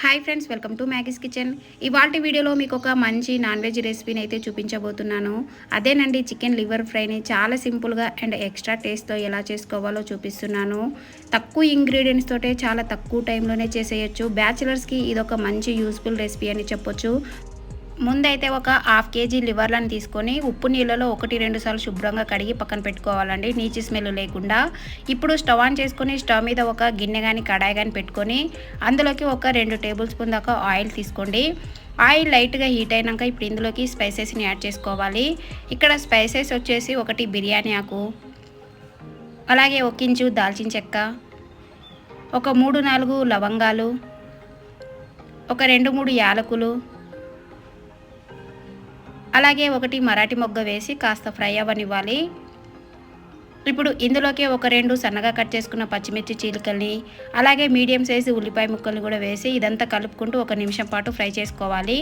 Hi friends welcome to Maggie's kitchen ఇవాళ వీడియోలో మీకు ఒక మంచి నాన్ వెజ్ రెసిపీని అయితే చూపించబోతున్నాను. అదేనండి చికెన్ లివర్ ఫ్రైని చాలా సింపుల్గా అండ్ ఎక్స్ట్రా టేస్ట్తో ఎలా చేసుకోవాలో చూపిస్తున్నాను. తక్కువ ఇంగ్రీడియంట్స్ తోటే చాలా తక్కువ టైంలోనే చేసేయచ్చు. బ్యాచిలర్స్కి ఇది ఒక మంచి యూస్ఫుల్ రెసిపీ అని చెప్పొచ్చు. ముందైతే ఒక హాఫ్ కేజీ లివర్లను తీసుకొని ఉప్పు నీళ్ళలో ఒకటి రెండు సార్లు శుభ్రంగా కడిగి పక్కన పెట్టుకోవాలండి. నీచి స్మెల్ లేకుండా. ఇప్పుడు స్టవ్ ఆన్ చేసుకొని స్టవ్ మీద ఒక గిన్నె కానీ కడాయి కానీ పెట్టుకొని అందులోకి ఒక రెండు టేబుల్ స్పూన్ దాకా ఆయిల్ తీసుకోండి. ఆయిల్ లైట్గా హీట్ అయినాక ఇప్పుడు ఇందులోకి స్పైసెస్ని యాడ్ చేసుకోవాలి. ఇక్కడ స్పైసెస్ వచ్చేసి ఒకటి బిర్యానీ ఆకు అలాగే ఒక ఇంచు దాల్చిన చెక్క ఒక మూడు నాలుగు లవంగాలు ఒక రెండు మూడు యాలకులు అలాగే ఒకటి మరాఠీ మొగ్గ వేసి కాస్త ఫ్రై అవ్వనివ్వాలి. ఇప్పుడు ఇందులోకి ఒక రెండు సన్నగా కట్ చేసుకున్న పచ్చిమిర్చి చీలికల్ని అలాగే మీడియం సైజు ఉల్లిపాయ ముక్కల్ని కూడా వేసి ఇదంతా కలుపుకుంటూ ఒక నిమిషం పాటు ఫ్రై చేసుకోవాలి.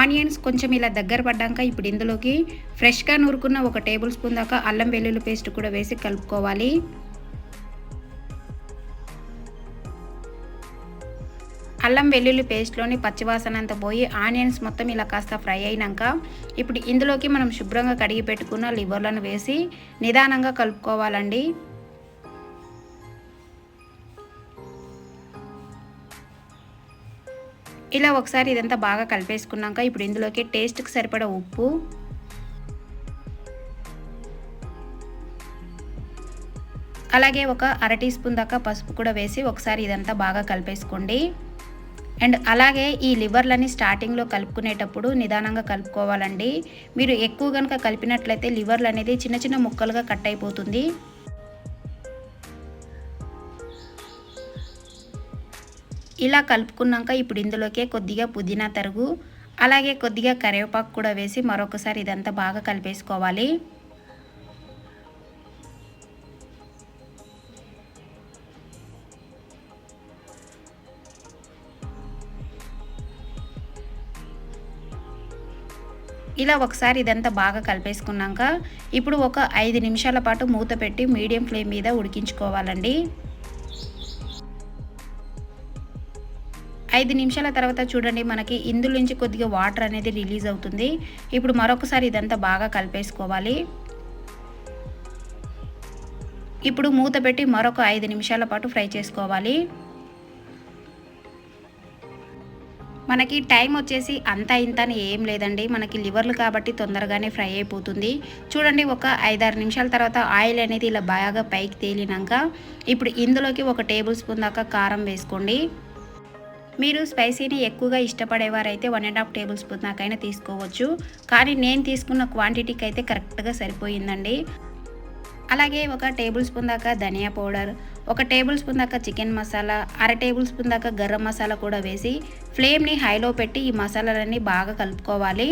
ఆనియన్స్ కొంచెం ఇలా దగ్గర పడ్డాక ఇప్పుడు ఇందులోకి ఫ్రెష్గా నూరుకున్న ఒక టేబుల్ స్పూన్ దాకా అల్లం వెల్లుల్లి పేస్ట్ కూడా వేసి కలుపుకోవాలి. అల్లం వెల్లుల్లి పేస్ట్లోని పచ్చివాసన అంతా పోయి ఆనియన్స్ మొత్తం ఇలా కాస్త ఫ్రై అయినాక ఇప్పుడు ఇందులోకి మనం శుభ్రంగా కడిగి పెట్టుకున్న లివర్లను వేసి నిదానంగా కలుపుకోవాలండి. ఇలా ఒకసారి ఇదంతా బాగా కలిపేసుకున్నాక ఇప్పుడు ఇందులోకి టేస్ట్కి సరిపడ ఉప్పు అలాగే ఒక అర టీ స్పూన్ దాకా పసుపు కూడా వేసి ఒకసారి ఇదంతా బాగా కలిపేసుకోండి. అండ్ అలాగే ఈ లివర్లని స్టార్టింగ్లో కలుపుకునేటప్పుడు నిదానంగా కలుపుకోవాలండి. మీరు ఎక్కువ కనుక కలిపినట్లయితే లివర్లు అనేది చిన్న చిన్న ముక్కలుగా కట్ అయిపోతుంది. ఇలా కలుపుకున్నాక ఇప్పుడు ఇందులోకే కొద్దిగా పుదీనా తరుగు అలాగే కొద్దిగా కరివేపాకు కూడా వేసి మరొకసారి ఇదంతా బాగా కలిపేసుకోవాలి. ఇలా ఒకసారి ఇదంతా బాగా కలిపేసుకున్నాక ఇప్పుడు ఒక ఐదు నిమిషాల పాటు మూత పెట్టి మీడియం ఫ్లేమ్ మీద ఉడికించుకోవాలండి. ఐదు నిమిషాల తర్వాత చూడండి మనకి ఇందులో నుంచి కొద్దిగా వాటర్ అనేది రిలీజ్ అవుతుంది. ఇప్పుడు మరొకసారి ఇదంతా బాగా కలిపేసుకోవాలి. ఇప్పుడు మూత పెట్టి మరొక ఐదు నిమిషాల పాటు ఫ్రై చేసుకోవాలి. మనకి టైం వచ్చేసి అంత ఇంత అని ఏం లేదండి. మనకి లివర్లు కాబట్టి తొందరగానే ఫ్రై అయిపోతుంది. చూడండి ఒక ఐదారు నిమిషాల తర్వాత ఆయిల్ అనేది ఇలా బాగా పైకి తేలినాక ఇప్పుడు ఇందులోకి ఒక టేబుల్ స్పూన్ దాకా కారం వేసుకోండి. మీరు స్పైసీని ఎక్కువగా ఇష్టపడేవారైతే one and half tablespoon దాకైనా తీసుకోవచ్చు. కానీ నేను తీసుకున్న క్వాంటిటీకి అయితే కరెక్ట్గా సరిపోయిందండి. అలాగే ఒక టేబుల్ స్పూన్ దాకా ధనియా పౌడర్ ఒక టేబుల్ స్పూన్ దాకా చికెన్ మసాలా అర టేబుల్ స్పూన్ దాకా గరం మసాలా కూడా వేసి ఫ్లేమ్ని హైలో పెట్టి ఈ మసాలాలన్నీ బాగా కలుపుకోవాలి.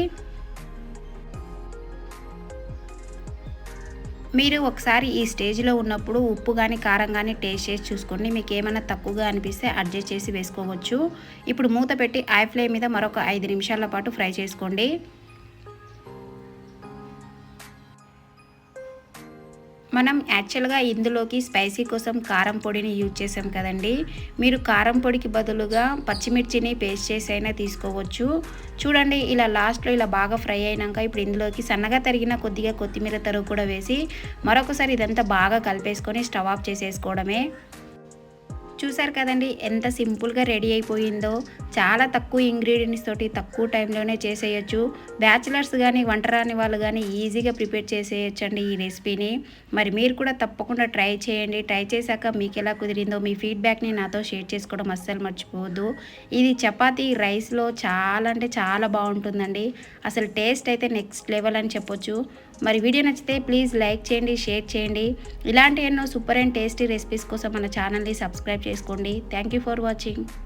మీరు ఒకసారి ఈ స్టేజ్లో ఉన్నప్పుడు ఉప్పు కానీ కారం కానీ టేస్ట్ చేసి చూసుకోండి. మీకు ఏమైనా తక్కువగా అనిపిస్తే అడ్జస్ట్ చేసి వేసుకోవచ్చు. ఇప్పుడు మూత పెట్టి ఐ ఫ్లేమ్ మీద మరొక ఐదు నిమిషాల పాటు ఫ్రై చేసుకోండి. మనం యాక్చువల్గా ఇందులోకి స్పైసీ కోసం కారం పొడిని యూజ్ చేసాం కదండి. మీరు కారం పొడికి బదులుగా పచ్చిమిర్చిని పేస్ట్ చేసి అయినా తీసుకోవచ్చు. చూడండి ఇలా లాస్ట్లో ఇలా బాగా ఫ్రై అయినాక ఇప్పుడు ఇందులోకి సన్నగా తరిగిన కొద్దిగా కొత్తిమీర తరుగు కూడా వేసి మరొకసారి ఇదంతా బాగా కలిపేసుకొని స్టవ్ ఆఫ్ చేసేసుకోవడమే. చూసారు కదండి ఎంత సింపుల్గా రెడీ అయిపోయిందో. చాలా తక్కువ ఇంగ్రీడియంట్స్ తోటి తక్కువ టైంలోనే చేసేయచ్చు. బ్యాచిలర్స్ కానీ వంట రాని వాళ్ళు కానీ ఈజీగా ప్రిపేర్ చేసేయచ్చు అండి ఈ రెసిపీని మరి మీరు కూడా తప్పకుండా ట్రై చేయండి. ట్రై చేశాక మీకు ఎలా కుదిరిందో మీ ఫీడ్బ్యాక్ని నాతో షేర్ చేసుకోవడం అస్సలు మర్చిపోవద్దు. ఇది చపాతీ రైస్లో చాలా అంటే చాలా బాగుంటుందండి. అసలు టేస్ట్ అయితే నెక్స్ట్ లెవెల్ అని చెప్పొచ్చు. మరి వీడియో నచ్చితే ప్లీజ్ లైక్ చేయండి షేర్ చేయండి. ఇలాంటి ఎన్నో సూపర్ అండ్ టేస్టీ రెసిపీస్ కోసం మన ఛానల్ని సబ్స్క్రైబ్ చేసుకోండి. Thank you for watching